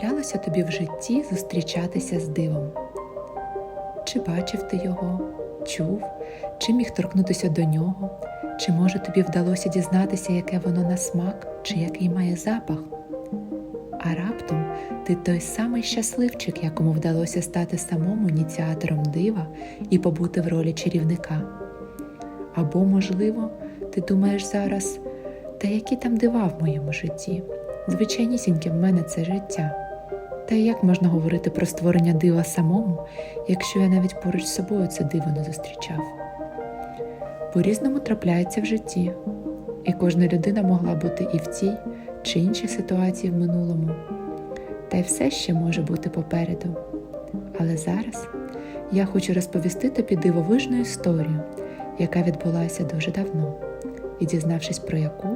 траплялося тобі в житті зустрічатися з дивом? Чи бачив ти його, чув, чи міг торкнутися до нього, чи може тобі вдалося дізнатися, яке воно на смак, чи який має запах? А раптом ти той самий щасливчик, якому вдалося стати самому ініціатором дива і побути в ролі чарівника. Або, можливо, ти думаєш зараз, та які там дива в моєму житті? Звичайнісіньке в мене це життя. Та як можна говорити про створення дива самому, якщо я навіть поруч з собою це диво не зустрічав? По-різному трапляється в житті, і кожна людина могла бути і в цій чи іншій ситуації в минулому, та й все ще може бути попереду. Але зараз я хочу розповісти тобі дивовижну історію, яка відбулася дуже давно, і дізнавшись про яку,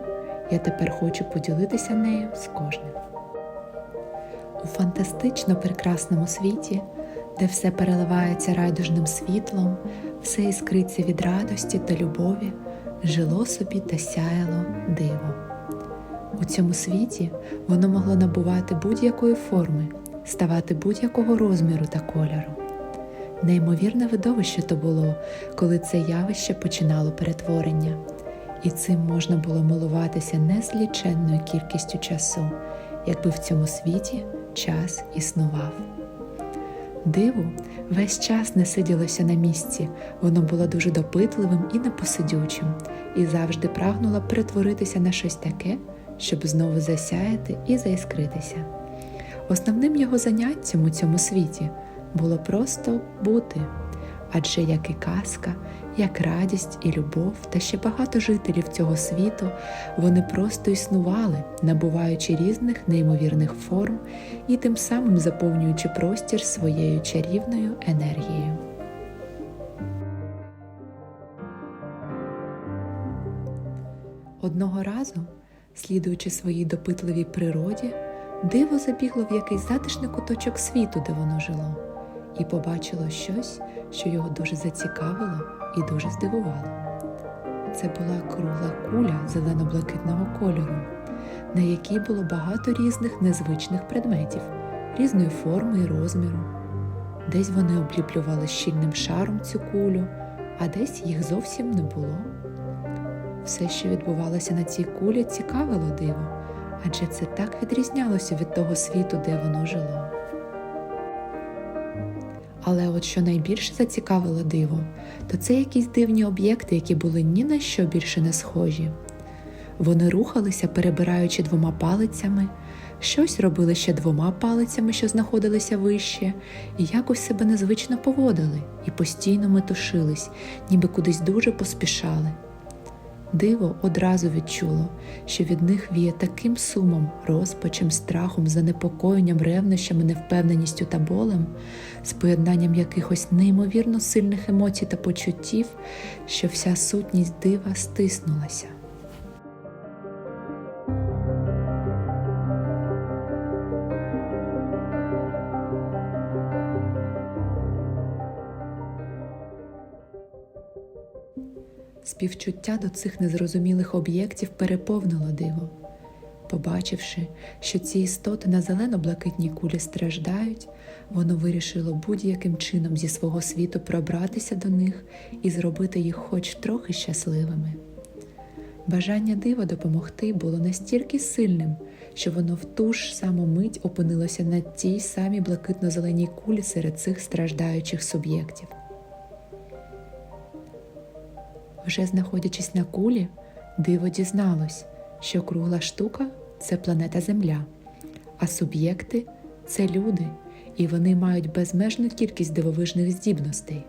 я тепер хочу поділитися нею з кожним. У фантастично прекрасному світі, де все переливається райдужним світлом, все іскриться від радості та любові, жило собі та сяяло диво. У цьому світі воно могло набувати будь-якої форми, ставати будь-якого розміру та кольору. Неймовірне видовище то було, коли це явище починало перетворення, і цим можна було милуватися незліченною кількістю часу, якби в цьому світі час існував. Диву весь час не сиділося на місці, воно було дуже допитливим і непосидючим, і завжди прагнуло перетворитися на щось таке, щоб знову засяяти і заіскритися. Основним його заняттям у цьому світі було просто бути, адже як і казка, як радість і любов, та ще багато жителів цього світу, вони просто існували, набуваючи різних неймовірних форм і тим самим заповнюючи простір своєю чарівною енергією. Одного разу, слідуючи своїй допитливій природі, диво забігло в якийсь затишний куточок світу, де воно жило, і побачило щось, що його дуже зацікавило і дуже здивувало. Це була кругла куля зелено-блакитного кольору, на якій було багато різних незвичних предметів, різної форми і розміру. Десь вони обліплювали щільним шаром цю кулю, а десь їх зовсім не було. Все, що відбувалося на цій кулі, цікавило диво, адже це так відрізнялося від того світу, де воно жило. Але от що найбільше зацікавило диво, то це якісь дивні об'єкти, які були ні на що більше не схожі. Вони рухалися, перебираючи двома палицями, щось робили ще двома палицями, що знаходилися вище, і якось себе незвично поводили і постійно метушились, ніби кудись дуже поспішали. Диво одразу відчуло, що від них віє таким сумом, розпачем, страхом, занепокоєнням, ревнощами, невпевненістю та болем, з поєднанням якихось неймовірно сильних емоцій та почуттів, що вся сутність дива стиснулася. Співчуття до цих незрозумілих об'єктів переповнило диво. Побачивши, що ці істоти на зелено-блакитній кулі страждають, воно вирішило будь-яким чином зі свого світу пробратися до них і зробити їх хоч трохи щасливими. Бажання дива допомогти було настільки сильним, що воно в ту ж саму мить опинилося на тій самій блакитно-зеленій кулі серед цих страждаючих суб'єктів. Вже знаходячись на кулі, диво дізналось, що кругла штука це планета Земля, а суб'єкти це люди, і вони мають безмежну кількість дивовижних здібностей.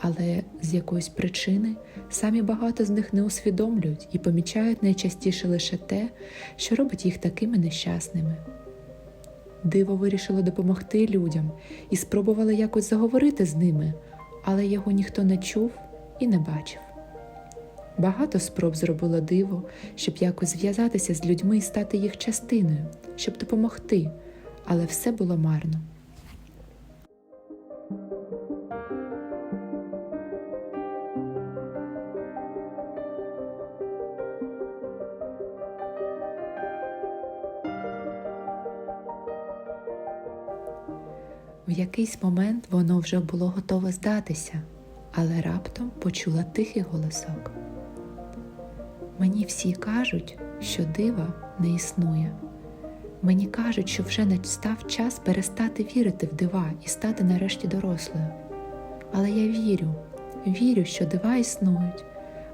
Але з якоїсь причини самі багато з них не усвідомлюють і помічають найчастіше лише те, що робить їх такими нещасними. Диво вирішило допомогти людям і спробувало якось заговорити з ними, але його ніхто не чув і не бачив. Багато спроб зробило диво, щоб якось зв'язатися з людьми і стати їх частиною, щоб допомогти, але все було марно. В якийсь момент воно вже було готове здатися, але раптом почула тихий голосок. Мені всі кажуть, що дива не існує. Мені кажуть, що вже настав час перестати вірити в дива і стати нарешті дорослою. Але я вірю, вірю, що дива існують,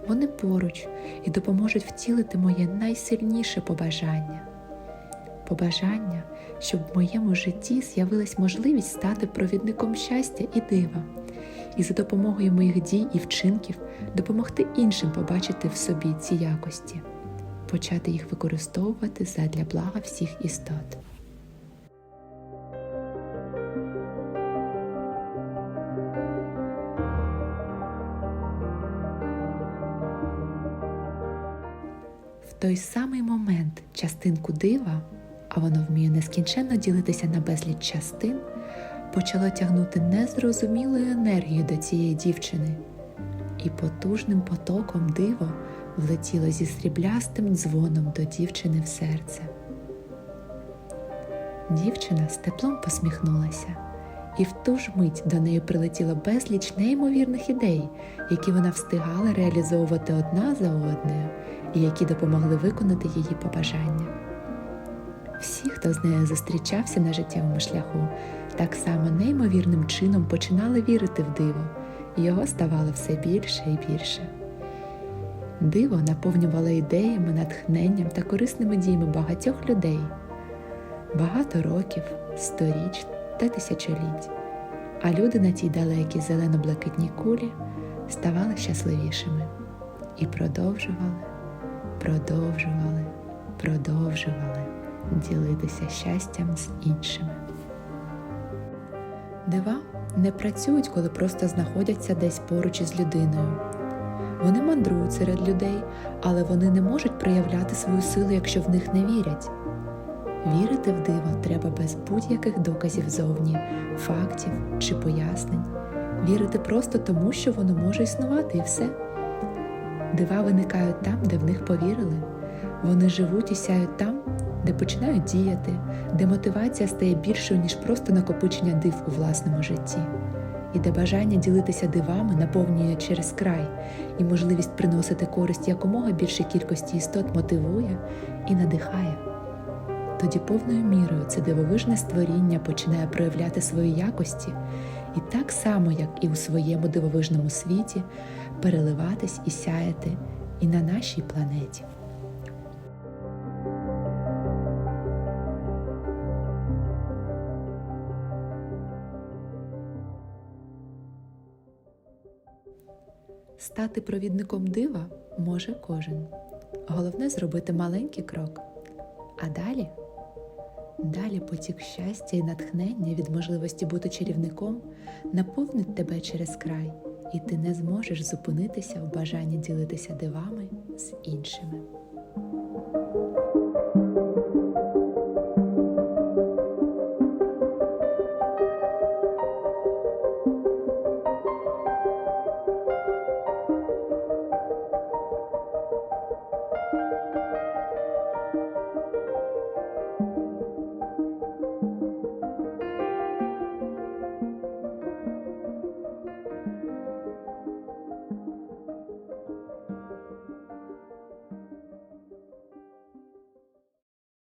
вони поруч і допоможуть втілити моє найсильніше побажання. Побажання, щоб в моєму житті з'явилась можливість стати провідником щастя і дива, і за допомогою моїх дій і вчинків допомогти іншим побачити в собі ці якості, почати їх використовувати задля блага всіх істот. В той самий момент частинку дива, а воно вміє нескінченно ділитися на безліч частин, почало тягнути незрозумілою енергією до цієї дівчини, і потужним потоком диво влетіло зі сріблястим дзвоном до дівчини в серце. Дівчина з теплом посміхнулася, і в ту ж мить до неї прилетіло безліч неймовірних ідей, які вона встигала реалізовувати одна за одною, і які допомогли виконати її побажання. Всі, хто з нею зустрічався на життєвому шляху, так само неймовірним чином починали вірити в диво, і його ставало все більше і більше. Диво наповнювало ідеями, натхненням та корисними діями багатьох людей, багато років, сторіч та тисячоліть. А люди на тій далекій зелено-блакитній кулі ставали щасливішими і продовжували, продовжували, продовжували ділитися щастям з іншими. Дива не працюють, коли просто знаходяться десь поруч із людиною. Вони мандрують серед людей, але вони не можуть проявляти свою силу, якщо в них не вірять. Вірити в диво треба без будь-яких доказів зовні, фактів чи пояснень. Вірити просто тому, що воно може існувати, і все. Дива виникають там, де в них повірили. Вони живуть і сяють там, де починають діяти, де мотивація стає більшою, ніж просто накопичення див у власному житті, і де бажання ділитися дивами наповнює через край, і можливість приносити користь якомога більшій кількості істот мотивує і надихає. Тоді повною мірою це дивовижне створіння починає проявляти свої якості, і так само, як і у своєму дивовижному світі, переливатись і сяяти і на нашій планеті. Стати провідником дива може кожен. Головне зробити маленький крок. А далі? Далі потік щастя і натхнення від можливості бути чарівником наповнить тебе через край, і ти не зможеш зупинитися в бажанні ділитися дивами з іншими.